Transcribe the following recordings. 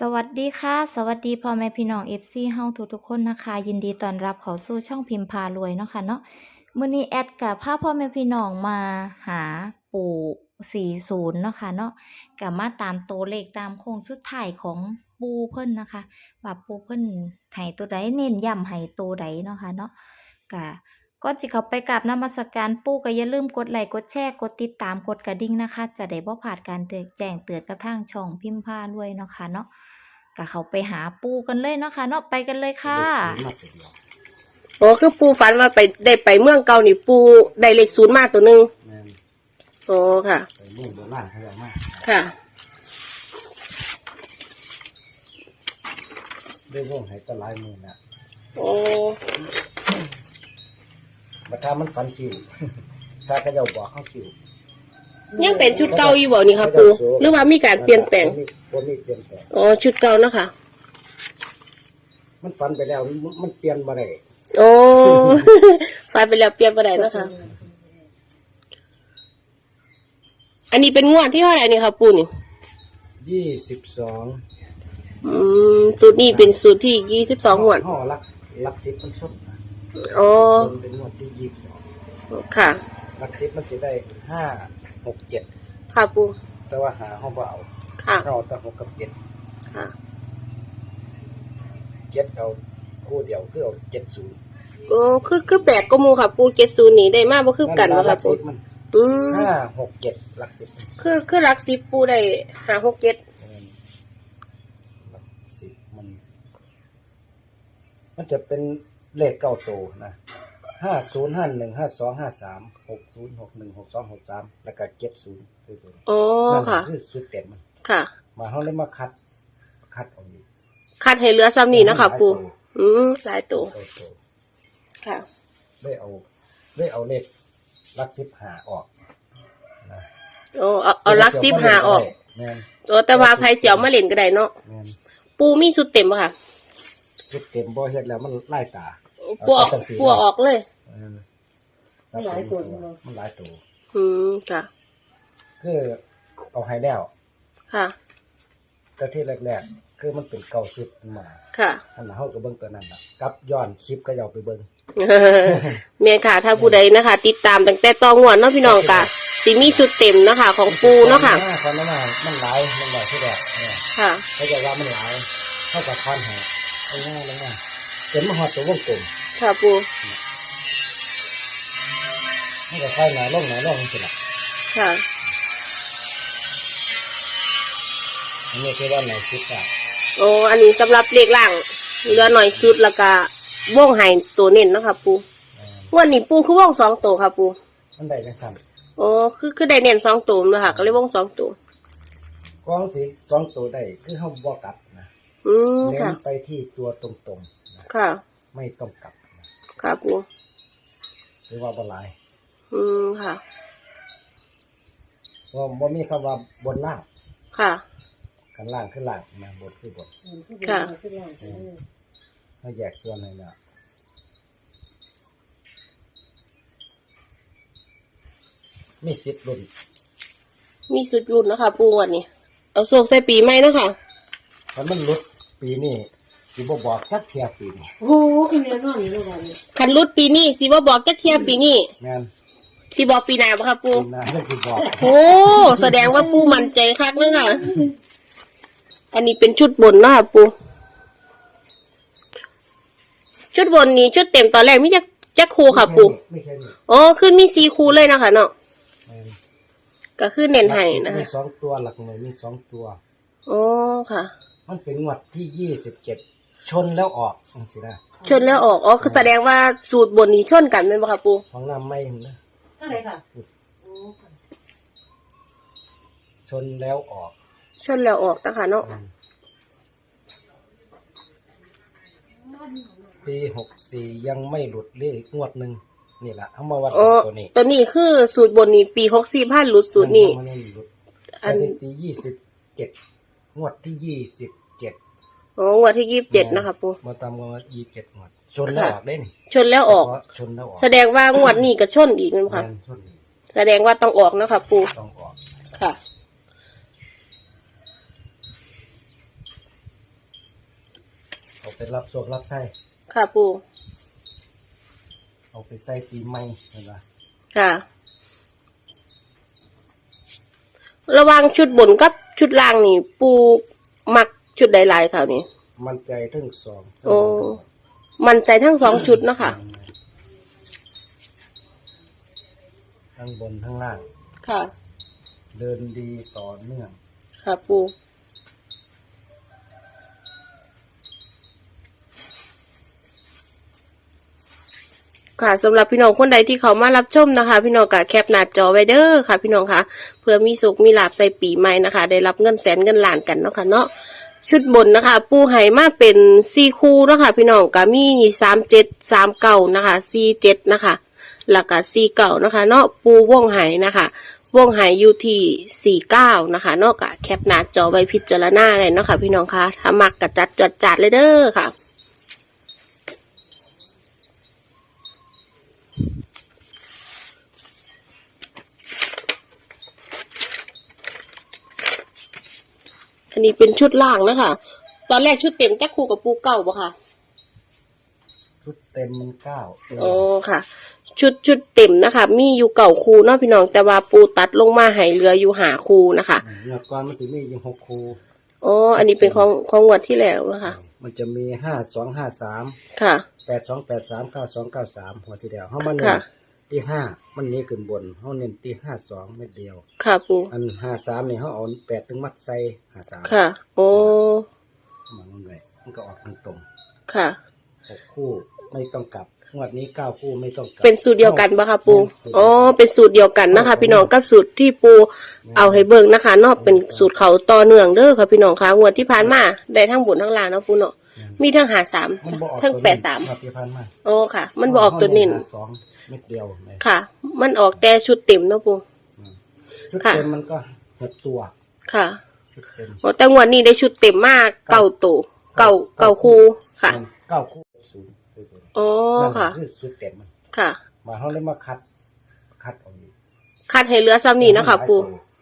สวัสดีค่ะ สวัสดีพ่อแม่พี่น้อง FC เฮาทุกๆคนนะคะ ยินดีต้อนรับเขาสู่ช่องพิมพ์พารวยเนาะค่ะเนาะมื้อนี้แอดกับพาพ่อแม่พี่น้องมาหาปู่40เนาะค่ะเนาะก็มาตามตัวเลขตามโค้งสุดท้ายของปูเพิ่นนะคะว่าปูเพิ่นให้ตัวใดเน้นย้ำให้ตัวใดเนาะค่ะเนาะก็ ก่อนสิเข้าไปกราบนมัสการปู่ก็อย่าลืมกดไลค์กดแชร์กดติดตามกดกระดิ่งนะคะ จะได้บ่พลาดการเตือนแจ้งเตือนกับทางช่องพิมพ์พารวยเนาะค่ะเนาะก็เขาไปหาปูกันเลยเนาะค่ะเนาะไปกันเลยค่ะ โอ้คือปูฝันว่าไปได้ไปเมืองเก่านี่ปูได้เลขศูนย์มาตัวหนึ่งแม่นโอ้ค่ะ ไปเมืองโบราณเขาเอามาค่ะ ได้วงให้ตะหลายหมือน่ะโอ้ บัดถ้ามันฝันสิวถ้าเขาเจ้าบอกเขาสิวยังเป็นชุดเก่าอยู่บ่นี่ค่ะปูหรือว่ามีการเปลี่ยนแปลงบ่มีเปลี่ยนแปลงอ๋อชุดเก่าเนาะค่ะมันฝันไปแล้วมันมันเปลี่ยนบ่ได้โอ้ฝันไปแล้วเปลี่ยนไปได้เนาะค่ะอันนี้เป็นงวดที่เท่าไหร่นี่ค่ะปูนี่ยี่สิบสองอืมสูตรนี้เป็นสูตรที่ยี่สิบสองงวดห่อลักลักสิบมันสดนะ อ๋อส่วนเป็นงวดที่ยี่สิบสองค่ะ ลักสิบมันสิได้ห้าหกเจ็ดค่ะปูแต่ว่าหาห้องบ่เอาค่ะ เราเอาแต่หกกับเจ็ดค่ะ เจ็ดเอาคู่เดียวคือเอาเจ็ดศูนย์โอ้คือคือแปลกก็มูค่ะ ปูเจ็ดศูนย์นี่ได้มากบ่คือกันนั่เนาะนล่ะค่ะปูลักสิบมันอืมห้าหกเจ็ดลักสิบคือคือหลักสิบปูได้หาหกเจ็ดเออหลักสิบมัน มันจะเป็น เลขเก้าตัวนะห้าศูนย์ห้าหนึ่งห้าสองห้าสามหกศูนย์หกหนึ่งหกสองหกสามแล้วก็เจ็ดศูนย์คือศูนย์อ๋อนั่นค่ะ คือสุดเต็มมันค่ะ มาเขาเลยมาคัด คัดเอาอยู่คัดให้เหลือซ้ำนี่เนาะคะปูอืมหลายตัวเก้าตัวค่ะ ได้เอาได้เอาเลขลักสิบหาออกนะโอ้เอาเอาหลักสิบหาออกแม่นโอ้แต่ว่าไผเสียวมาเล่นก็ได้เนาะแม่นปูมีสุดเต็มปะค่ะ สุดเต็มบ่เฮ็ดแล้วมันไล่ตา ปูออกปูออกเลย เออสับสนตัวมันหลายตัวอืมค่ะ คือเอาให้แล้วค่ะ แต่ที่แรกๆ คือมันเป็นเก่าชุดมาค่ะ อันนั้นเฮาก็เบิ่งตัวนั้นล่ะกลับย้อนคลิปก็ยาเอาไปเบิ่ง เมียค่ะถ้าผู้ใดนะคะ ติดตามตั้งแต่ตองวดเนาะพี่น้องกะสิมีสุดเต็มเนาะคะ ของปูเนาะค่ะตอนนั้นน่ะมันหลายมันหลายที่แรกเนี่ยค่ะ เขาจะว่ามันหลายเท่ากับคอนหาเอาง่ายลงมาจนมาฮอดตัววงกลม ค่ะปูมันก็ค่อยหนาลงหนาลงจังซี่ล่ะค่ะอันนี้คือว่าไหนคิดว่าโอ้อันนี้สำหรับเลขล่างเหลือหน่อยชุดแล้วก็ว่องไห้ตัวเน้นเนาะค่ะปูเอ่อวันนี้ปูคือว่องสองตัวค่ะปูมันได้จังซั่นโอ้คือคือได้เน้นสองตัวเลยค่ะ ก็เลยว่องสองตัวกองสิสองตัวได้คือเฮาบ่กลับนะอืมเน้ค่ะ นไปที่ตัวตรงๆนะค่ะ ไม่ต้องกลับนะ ค่ะปูหรือว่าบ่หลายอืมค่ะ ว่าบ่มีคำว่าบนล่างค่ะ กันล่างคือล่างนะบนคือบนค่ะ ถ้าแยกส่วนให้แล้วมีสิบรุ่นมีสุดรุ่นเนาะคะปูวันนี้ เอาโศกใส่ปีใหม่เนาะคะถ้ามันหลุดปีนี้ สิบ่บอกจักเทียปีนี้โอ้โหกินเนื้อนอนอยู่แล้ววันนี้คันรุดปีนี้สิว่าบอกจักเทียปีนี้แม่นสิบอกปีหน้าบ่ค่ะปูปีหน้าจักสิบอกโอ้แสดงว่าปูมั่นใจคักเนาะค่ะ อันนี้เป็นชุดบนเนาะค่ะปู ชุดบนนี้ชุดเต็มตอนแรกมีจักจักคูค่ะปูไม่ใช่นี่อ๋อขึ้นมีสีคูเลยนะคะเนาะแม่นก็คือเน้นให้นะมีคะสองตัวหลักหน่วยมีสองตัว อ๋อค่ะ มันเป็นงวดที่ยี่สิบเจ็ด ชนแล้วออกจังสินะชนแล้วออก อ๋อคือแสดงว่าสูตรบนนี้ชนกันเป็นปะคะปู ของน้ำไม่นะ เท่าไหร่ค่ะโอ้ชนแล้วออกชนแล้วออกนะคะเนาะ ปีหกสี่ยังไม่หลุดเลขงวดหนึ่งนี่แหละเอามาวัดอ๋อตัวนี้ตัวนี้คือสูตรบนนี้ปีหกสี่พันหลุดสูตรนี้ มันยังหลุดอัสนถิติยี่สิบเจ็ดงวดที่ยี่สิบเจ็ด อ๋องวดที่ยี่สิบเจ็ดนะคะปู มาตามงวดยี่สิบเจ็ดงวดชนแล้วออกได้นี่ชนแล้วออกเฉพาะชนแล้วออกแสดงว่างวดนี้ก็ชนอีกนะแม่คะนชนอีกแสดงว่าต้องออกนะคะปู ต้องออกค่ะไปรับโชครับไส้ค่ะปู เอาไปใส่ปีใหม่เห็นปะค่ะ ระหว่างชุดบนกับชุดล่างนี่ ปูมัก ชุดใดหลายค่ะนี่ มันใจถึงสองโอ้มันใจทั้งสองชุดเนาะค่ะ ทั้งบนทั้งล่าง ค่ะ เดินดีต่อเนื่อง ค่ะปูค่ะสำหรับพี่น้องคนใดที่เขามารับชมนะคะ พี่น้องก็แคปหน้าจอไว้เด้อค่ะ พี่น้องค่ะเพื่อมีสุขมีลาบใส่ปีใหม่นะคะ ได้รับเงินแสนเงินล้านกันเนาะค่ะเนาะ ชุดบนนะคะ ปูไหมาเป็นซีคูเนะคะพี่น้องก็มีสามเจ็ดสามเก่านะคะซีเจ็ดนะคะแล้วก็ซีเก่านะคะ เนาะปูว่องไหนะคะว่องหายอยู่ที่49นะคะเนอกจากแคปหน้าจอไว้พิจารณาเลยเนาะค่ะพี่น้องคะถ้ามักกระจัดจดจัดเลยเด้อค่ะ นนี้เป็นชุดล่างนะคะตอนแรกชุดเต็มแจ็คคู่กับปูเก่าปะค่ะ ชุดเต็มมันเก้าอ๋อค่ะ ชุดชุดเต็มนะคะ มีอยู่เก่าคูเนาะพี่น้องแต่ว่าปูตัดลงมาใหายเรืออยู่หาคูนะคะเมื่อก่อนมันจะมียังหกคูอ๋ออันนี้เป็นของของงวดที่แล้วนะคะ มันจะมีห้าสองห้าสามค่ะ แปดสองแปดสามเก้าสองเก้าสามหัวที่เดียวเขามันเน้ค่ะน ที่ห้ามันหนี้ขึ้นบนเขาเน้นที่ห้าสองเม็ดเดียว ค่ะปูอันห้าสามนี่เขาเอาแปดถึงมัดใส่ห้าสามค่ะ โอ้มันเลยมันก็ออกตรงตรงค่ะๆหกคู่ไม่ต้องกลับงวดนี้เก้าคู่ไม่ต้องกลับเป็นสูตรเดียวกันปะคะปูเป็นอ๋อเป็นสูตรเดียวกันนะคะ พี่น้องกับสูตรที่ปูเอาให้เบิ่งนะคะเนอกเป็นสูตรเขาต่อเนื่องเด้อค่ะพี่น้องคะงวดที่ผ่านมาได้ทั้งบนทั้งล่างเนาะปูเนาะมีทั้งหาสามมันบ่ออกทั้งตัวแปดสามครับที่พันมาโอ้ค่ะ มันบออกตัวเน้นห้าสอง เม็ดเดียวเลยค่ะ มันออกแต่ชุดเต็มเนาะปูชุดค่ะเต็มมันก็หกตัว ค่ะชุดเต็มโอ้แต่งวดนี้ได้ชุดเต็มมากเก่าตัวเก่าเก่าคูค่ะเก้าคู่ศูนย์เปอร์เซ็นต์อ๋อนั่นค่ะคือชุดเต็มมันค่ะ มาเขาเลยมาคัด คัดเออกคัดให้เหลือซ้ำนี้เนาะคะปู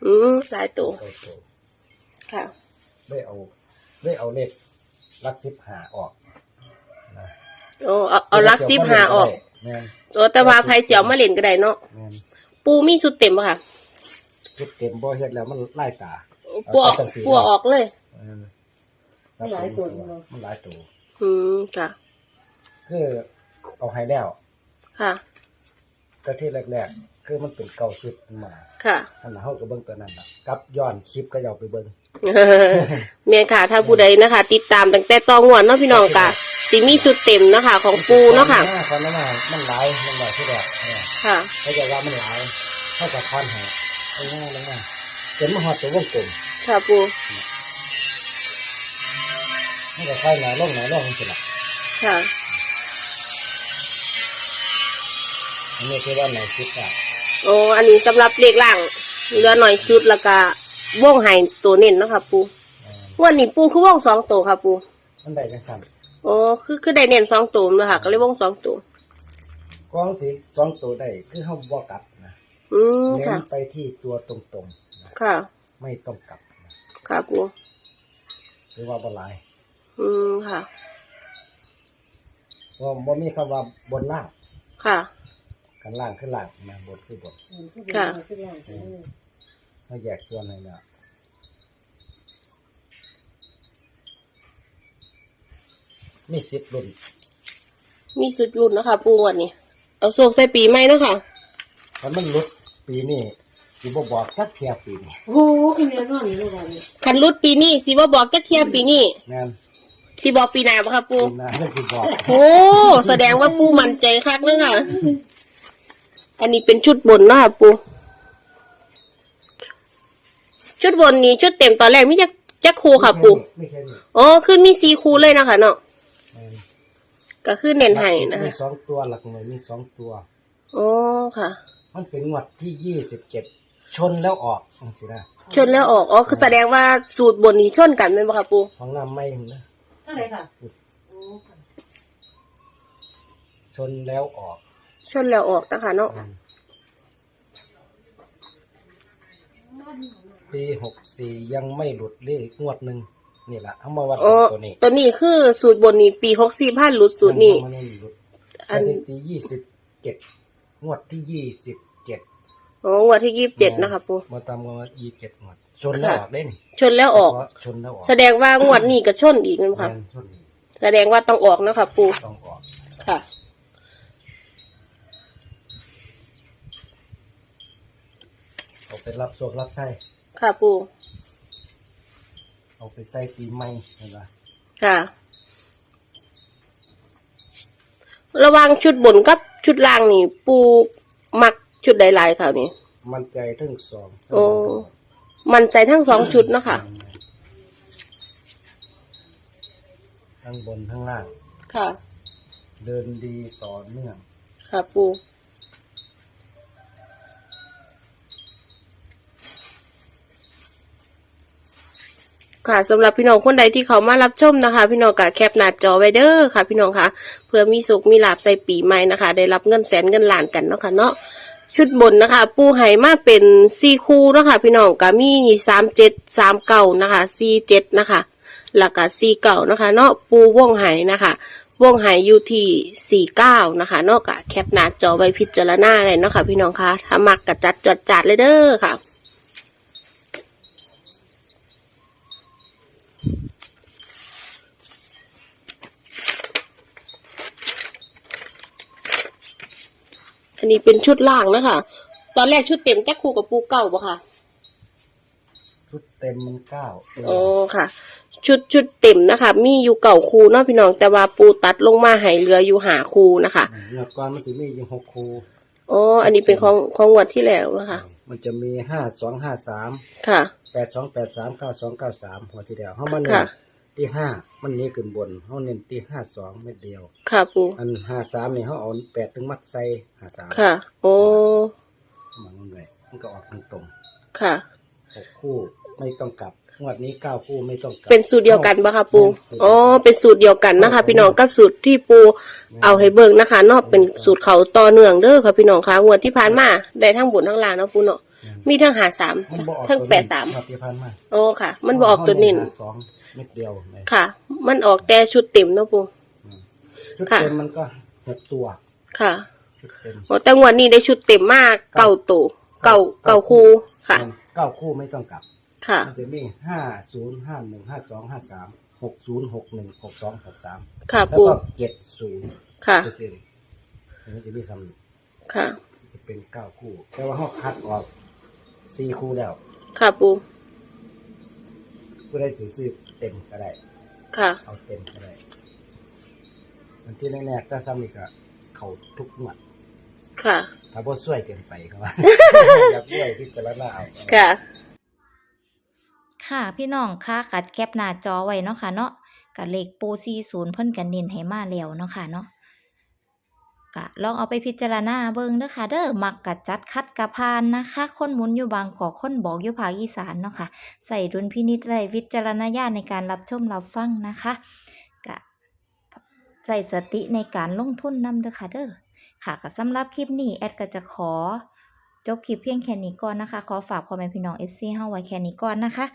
อืมหลายตัวเก้าตัวค่ะได้เอาได้เอาเลขลักสิบหาออกนะโอ้เอาเอาลักซิบหาออก แม่นโอ้แต่ว่าไผเสียวมาเล่นก็ได้เนาะแม่นปูมีสุดเต็มปะค่ะชุดเต็มบ่เฮ็ดแล้วมันไล่ตาปูออกปูออกเลย เออสับสนมันหลายตัวอืมค่ะ คือเอาให้แล้วค่ะ ก็ที่แรกๆคือมันเป็นเก่าชุดมาค่ะ อันนั้นเฮาก็เบิ่งตัวนั้นล่ะกลับย้อนคลิปก็อย่าไปเบิ่ง เมียนค่ะ ถ้าผู้ใดนะคะ ติดตามตั้งแต่ตองวนเนาะพี่น้องกะ สิมีสุดเต็มนะคะของปูเนาะค่ะตอนนั้นน่ะมันหลายมันหลายที่แรกเนี่ยค่ะเขาจะว่ามันหลายเขาก็คันให้เอาง่ายๆแล้วง่ายจนมาฮอดตัววงกลมค่ะปูมันก็ค่อยหนาลงหนาลงจังซี่ล่ะค่ะอันนี้คือว่าไหนคิดอะโอ้อันนี้สำหรับเลขล่างเหลือหน่อยชุดแล้วก็วงไห้ตัวเน้นเนาะค่ะปูเออวันนี้ปูคือวงสองตัวค่ะปูมันได้จังซั่น โอ้คือคือได้เน้นสองตัวเลยค่ะ ก็เลยวงสองตัวกองสิสองตัวได้คือเฮาบ่กลับนะอืมเน้ค่ะ นไปที่ตัวตรงๆนะค่ะ ไม่ต้องกลับนะค่ะปูหรือว่าบ่หลายอืมค่ะ ว่าบ่มีคำว่าบนล่างค่ะ กันล่างคือล่างนะบนคือบนค่ะ มาแยกส่วนให้นะ มีสิบรุ่นมีสุดรุ่นเนาะคะปูวันนี้เอาโศกใส่ปีใหม่เนาะค่ะถ้ามันหลุดปีนี้สิบ่บอกทักเทียปีนี้โอ้โหอีเมลนอนอยู่ด้วยกันคันรุดปีนี้สิบ่บอกจักเทียปีนี้แม่นสิบอกปีหน้าบ่ค่ะปูปีหน้าเพิ่นสิบอกโอ้แสดงว่าปูมั่นใจคักเนาะค่ะอันนี้เป็นชุดบนเนาะค่ะปูชุดบนนี้ชุดเต็มตอนแรกมีจักจักครูค่ะปูไม่ใช่นี่อ๋อคือมีสีคูเลยเนาะคะเนาะแม่น ก็คือเน้นให้นะมีคะสองตัวหลักหน่วยมีสองตัวอ๋อค่ะ มันเป็นงวดที่ยี่สิบเจ็ดชนแล้วออกจังสินะชนแล้วออก อ๋อคือแสดงว่าสูตรบนนี้ชนกันเป็นปะคะปูของน้ำไม่นะเท่าไหร่ค่ะโอ้ชนแล้วออกชนแล้วออกนะคะเนาะปีหกสี่ยังไม่หลุดเลขงวดหนึ่ง นี่แหละเอามาวัดอ๋อตัวนี้ตัวนี้คือสูตรบนนี้ปีหกสี่พันหลุดสูตรนี้ มัไม่หลุดอันสถิติยี่สิบเจ็ดงวดที่ยี่สิบเจ็ดอ๋องวดที่ยี่สิบเจ็ดนะคะปูมาตามกันว่ายี่สิบเจ็ดงวดชนแล้วออกได้นี่ชนแล้วออกเฉพาะชนแล้วออกแสดงว่างวดนี้ก็ชนอีกนะครับ แม่นชนอีกแสดงว่าต้องออกนะคะปูต้องออกค่ะ เอาไปรับโชครับไส้ค่ะปู เอาไปใส่ปีใหม่เห็นปะค่ะ ระหว่างชุดบนกับชุดล่างนี่ ปูมักชุดใดหลายค่ะนี่ มันใจทั้งสองโอ้ มันใจทั้งสองชุดเนาะคะทั้งบนทั้งล่าง ค่ะ เดินดีต่อเนื่อง ค่ะปู ค่ะสำหรับพี่น้องคนใดที่เขามารับชมนะคะ พี่น้องก็แคปหน้าจอไว้เด้อค่ะ พี่น้องค่ะ เพื่อมีสุขมีลาบใส่ปีใหม่นะคะ ได้รับเงินแสนเงินล้านกันเนาะค่ะเนาะชุดบนนะคะ ปูไหมาเป็นซีคูเนาะค่ะ พี่น้องก็มีสามเจ็ดสามเก่านะคะซีเจ็ดนะคะแล้วก็ซีเก่านะคะ เนาะปูว่องไหนะคะวงหายอยู่ที่ 49 นะคะ นอกจากแคปหน้าจอไว้พิจารณาเลยเนาะค่ะพี่น้องคะถ้ามักกระจัดจดจัดเลยเด้อค่ะ นนี้เป็นชุดล่างนะคะ ตอนแรกชุดเต็มแจ็คคู่กับปูเก่าปะค่ะ ชุดเต็มมันเก้าอ๋อค่ะ ชุดชุดเต็มนะคะ มีอยู่เก่าคูเนาะพี่น้องแต่ว่าปูตัดลงมาใหายเรืออยู่หาคูนะคะเมื่อก่อนมันจะมีอยู่หกคูอ๋ออันนี้เป็นของของงวันที่แล้วนะคะ มันจะมีห้าสองห้าสามค่ะแปดสองแปดสามเก้าสองเก้าสามหัวที่เดียวเขามันเน้ค่ะน ที่ห้ามันนี้ขึ้นบนเขาเน้นที่ห้าสองเม็ดเดียว ค่ะปูอันห้าสามนี่เขาเอาแปดถึงมัดใส่ห้าสามค่ะ โอ้มันนั่นเลยมันก็ออกตรงค่ะๆหกคู่ไม่ต้องกลับงวดนี้เก้าคู่ไม่ต้องกลับเป็นสูตรเดียวกันปะคะปูเป็นอ๋อเป็นสูตรเดียวกันนะคะ พี่น้องกับสูตรที่ปูเอาให้เบิ่งนะคะเนอกเป็นสูตรเขาต่อเนื่องเด้อค่ะพี่น้องคะงวดที่ผ่านมาได้ทั้งบนทั้งล่างเนาะปูเนาะมีทั้งหาสามมันบ่ออกทั้งตัวแปดสามครับที่พันมาโอ้ค่ะ มันบออกตัวเน้นห้าสอง เม็ดเดียวเลยค่ะ มันออกแต่ชุดเต็มเนาะปู ชุดค่ะ เต็มมันก็หกตัว ค่ะชุดเต็มโอ้แต่งวดนี้ได้ชุดเต็มมากเก่าตัวเก่าเก่าคู่ค่ะ เก้าคู่ไม่ต้องกลับค่ะ มันจะมีห้าศูนย์ห้าหนึ่งห้าสองห้าสามหกศูนย์หกหนึ่งหกสองหกสามค่ะแล้วปูก็เจ็ดศูนย์ค่ะ เปอร์เซ็นต์มันจะมีซ้ค่ะำจะเป็นเก้าคู่ แต่ว่าเขาคัดออกสี่คู่แล้วค่ะปูผู้ได้ถือซื้อ เต็มก็ได้ ค่ะ เอาเต็มก็ได้อันที่แน่ๆถ้าซ้ำอีกก็เขาทุกหมวดค่ะ ถ้าบ่ช่วยเกินไปก็ว่า อยากด้วยพิจารณาเอาค่ะ ค่ะพี่น้องค่ะกัดแคปหน้าจอไว้เนาะค่ะเนาะกับเลขปู40เพิ่นกันเน้นให้มาแล้วเนาะค่ะเนาะ ก็ลองเอาไปพิจารณาเบิ่งเด้อค่ะเด้อมักกัดจัดคัดกะพานนะคะ คนหมุนอยู่บางกอกคนบอกอยู่ภาคอีสานเนาะค่ะใส่ดุลพินิจและวิจารณญาณในการรับชมรับฟังนะคะกะใส่สติในการลงทุนนำเด้อค่ะเด้อค่ะก็สำหรับคลิปนี้แอดก็จะขอจบคลิปเพียงแค่นี้ก่อนนะคะ ขอฝากพ่อแม่พี่น้อง FC เฮาไว้แค่นี้ก่อนนะคะ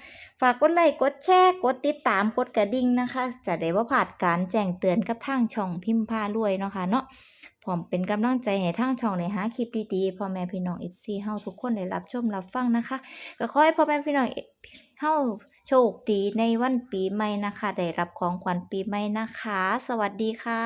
ฝากกดไลค์ กดแชร์ กดติดตาม กดกระดิ่งนะคะ จะได้ว่าผ่านการแจ้งเตือนกับทางช่องพิมพ์พารวยเนาะค่ะเนาะ พร้อมเป็นกำลังใจให้ทั้งช่องในหาคลิปดีๆพ่อแม่พี่น้องเอฟซีเฮาทุกคนได้รับชมรับฟังนะคะ ก็ขอให้พ่อแม่พี่น้องเฮาโชคดีในวันปีใหม่นะคะ ได้รับของขวัญปีใหม่นะคะ สวัสดีค่ะ